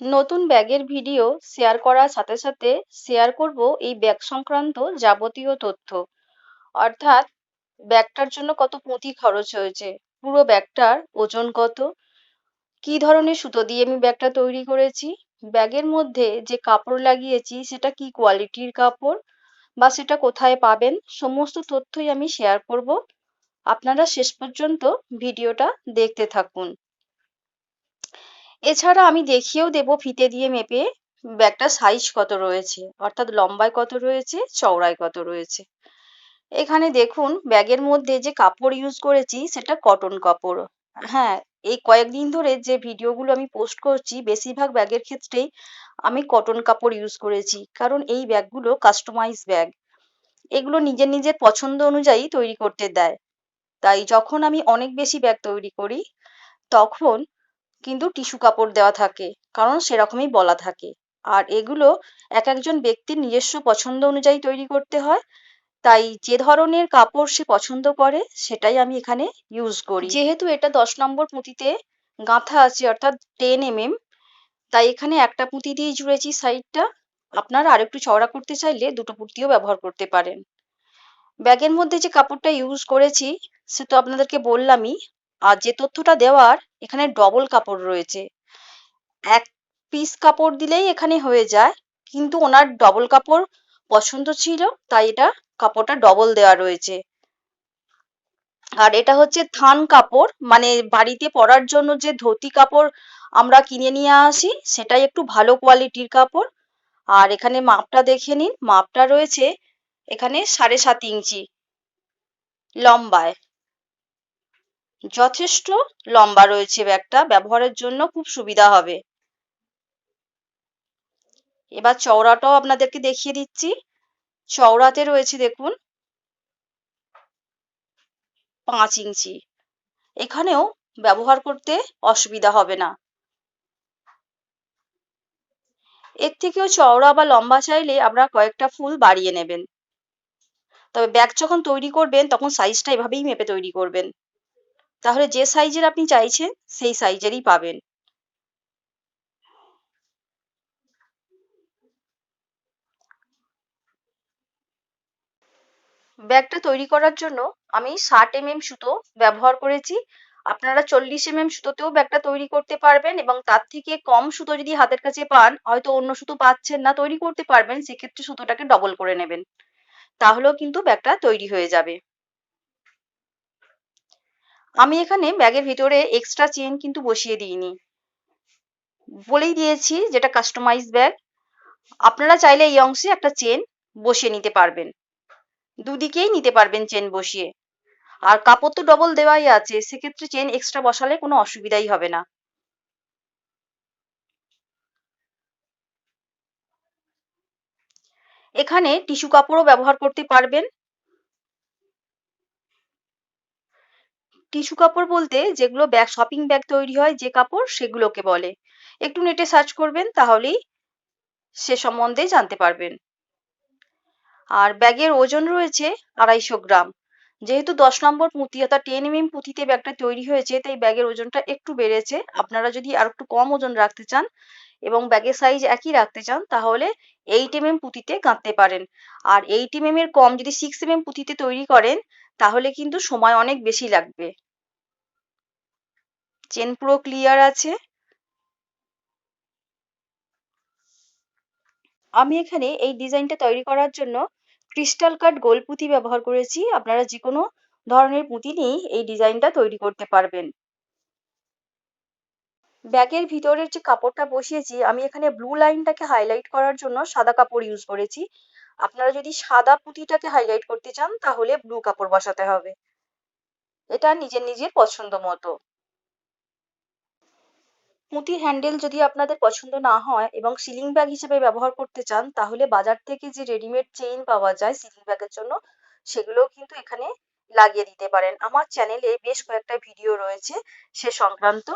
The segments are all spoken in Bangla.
নতুন ব্যাগের ভিডিও শেয়ার করার সাথে সাথে শেয়ার করব এই ব্যাগ সংক্রান্ত যাবতীয় তথ্য। অর্থাৎ ব্যাগটার জন্য কত পুঁতি খরচ হয়েছে? পুরো ব্যাগটার ওজন কত? কি ধরনের সুতো দিয়ে আমি ব্যাগটা তৈরি করেছি? ব্যাগের মধ্যে যে কাপড় লাগিয়েছি, সেটা কি কোয়ালিটির কাপড় বা সেটা কোথায় পাবেন? সমস্ত তথ্যই আমি শেয়ার করব। আপনারা শেষ পর্যন্ত ভিডিওটা দেখতে থাকুন। এছাড়া আমি দেখিয়েও দেব ফিতে দিয়ে মেপে ব্যাগটার সাইজ কত রয়েছে, অর্থাৎ লম্বায় কত রয়েছে, চওড়ায় কত রয়েছে। এখানে দেখুন, ব্যাগের মধ্যে যে কাপড় ইউজ করেছি সেটা কটন কাপড়। হ্যাঁ এই কয়েকদিন ধরে যে ভিডিওগুলো আমি পোস্ট করছি, বেশিরভাগ ব্যাগের ক্ষেত্রেই আমি কটন কাপড় ইউজ করেছি, কারণ এই ব্যাগগুলো কাস্টমাইজ ব্যাগ। এগুলো নিজের নিজের পছন্দ অনুযায়ী তৈরি করতে দেয়। তাই যখন আমি অনেক বেশি ব্যাগ তৈরি করি, তখন কিন্তু টিস্যু কাপড় দেওয়া থাকে, কারণ সেরকমই বলা থাকে। আর এগুলো এক একজন ব্যক্তির নিজস্ব পছন্দ অনুযায়ী তৈরি করতে হয়, তাই যে ধরনের কাপড় সে পছন্দ করে সেটাই আমি এখানে ইউজ করি। যেহেতু এটা দশ নম্বর পুঁতিতে গাঁথা আছে, অর্থাৎ টেন এম এম তাই এখানে একটা পুঁতি দিয়ে জুড়েছি সাইডটা আপনারা আরেকটু চওড়া করতে চাইলে দুটো পুঁতিও ব্যবহার করতে পারেন। ব্যাগের মধ্যে যে কাপড়টা ইউজ করেছি, সে তো আপনাদেরকে বললামই আর যে তথ্যটা দেওয়ার, এখানে ডবল কাপড় রয়েছে। এক পিস কাপড় দিলেই এখানে হয়ে যায়, কিন্তু ওনার ডবল কাপড় পছন্দ ছিল, তাই এটা কাপড়টা ডবল দেওয়া রয়েছে। আর এটা হচ্ছে থান কাপড় মানে বাড়িতে পরার জন্য যে ধুতি কাপড় আমরা কিনে নিয়ে আসি, সেটাই একটু ভালো কোয়ালিটির কাপড়। আর এখানে মাপটা দেখে নিন, মাপটা রয়েছে এখানে সাড়ে সাত ইঞ্চি লম্বায়। যথেষ্ট লম্বা রয়েছে ব্যাগটা, ব্যবহারের জন্য খুব সুবিধা হবে। এবার চওড়াটাও আপনাদেরকে দেখিয়ে দিচ্ছি। চওড়াতে রয়েছে দেখুন, পাঁচ ইঞ্চি। এখানেও ব্যবহার করতে অসুবিধা হবে না। এর থেকেও চওড়া বা লম্বা চাইলে আপনারা কয়েকটা ফুল বাড়িয়ে নেবেন। তবে ব্যাগ যখন তৈরি করবেন, তখন সাইজটা এভাবেই মেপে তৈরি করবেন। তাহলে যে সাইজের আপনি চাইছেন, সেই সাইজেরই পাবেন। ব্যাগটা তৈরি করার জন্য আমি ষাট এম এম সুতো ব্যবহার করেছি। আপনারা চল্লিশ এম এম সুতোতেও ব্যাগটা তৈরি করতে পারবেন এবং তার থেকে কম সুতো যদি হাতের কাছে পান, হয়তো অন্য সুতো পাচ্ছেন না, তৈরি করতে পারবেন, সেক্ষেত্রে সুতোটাকে ডবল করে নেবেন। তাহলেও কিন্তু ব্যাগটা তৈরি হয়ে যাবে। আমি এখানে ব্যাগের ভিতরে এক্সট্রা চেন কিন্তু বসিয়ে দিইনি। বলেই দিয়েছি যেটা কাস্টমাইজ ব্যাগ আপনারা চাইলে এই অংশে একটা চেন বসিয়ে নিতে পারবেন। দুদিকেই নিতে পারবেন চেন বসিয়ে। আর কাপড় তো ডবল দেওয়াই আছে, সেক্ষেত্রে চেন এক্সট্রা বসালে কোনো অসুবিধাই হবে না। এখানে টিস্যু কাপড়ও ব্যবহার করতে পারবেন। টিস্যু কাপড় বলতে যেগুলো ব্যাগ শপিং ব্যাগ তৈরি হয়, যে কাপড় সেগুলোকে বলে। একটু নেটে সার্চ করবেন, তাহলেই সে সম্বন্ধে জানতে পারবেন। আর ব্যাগের ওজন রয়েছে আড়াইশো গ্রাম। যেহেতু দশ নম্বর পুঁতি অর্থাৎ টেন এম পুঁতিতে ব্যাগটা তৈরি হয়েছে, তাই ব্যাগের ওজনটা একটু বেড়েছে। আপনারা যদি আর একটু কম ওজন রাখতে চান এবং ব্যাগের সাইজ একই রাখতে চান, তাহলে এইট এম এম পুঁতিতে গাঁথতে পারেন। আর এইট এম এর কম যদি সিক্স এম এম পুঁতিতে তৈরি করেন তাহলে কিন্তু সময় অনেক বেশি লাগবে। চেন পুরো ক্লিয়ার আছে। আমি এখানে এই ডিজাইনটা তৈরি করার জন্য ক্রিস্টাল কাট গোল পুঁতি ব্যবহার করেছি। আপনারা যে কোনো ধরনের পুঁতি নিয়েই এই ডিজাইনটা তৈরি করতে পারবেন। ব্যাগের ভিতরের যে কাপড়টা বসিয়েছি, আমি এখানে ব্লু লাইনটাকে হাইলাইট করার জন্য সাদা কাপড় ইউজ করেছি। আপনারা যদি সাদা পুঁতিটাকে হাইলাইট করতে চান, তাহলে ব্লু কাপড় বসাতে হবে। এটা নিজের নিজের পছন্দ মতো। পুঁতির হ্যান্ডেল যদি আপনাদের পছন্দ না হয় এবং সিলিং ব্যাগ হিসেবে ব্যবহার করতে চান, তাহলে বাজার থেকে যে রেডিমেড চেইন পাওয়া যায় সিলিং ব্যাগের জন্য, সেগুলোও কিন্তু এখানে লাগিয়ে দিতে পারেন। আমার চ্যানেলে বেশ কয়েকটা ভিডিও রয়েছে সে সংক্রান্ত।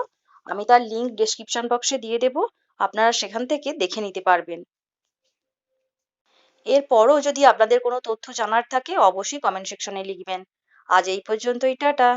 আমি তার লিঙ্ক ডেসক্রিপশন বক্সে দিয়ে দেব। আপনারা সেখান থেকে দেখে নিতে পারবেন। এরপরও যদি আপনাদের কোনো তথ্য জানার থাকে, অবশ্যই কমেন্ট সেকশনে লিখবেন। আজ এই পর্যন্তই, টাটা।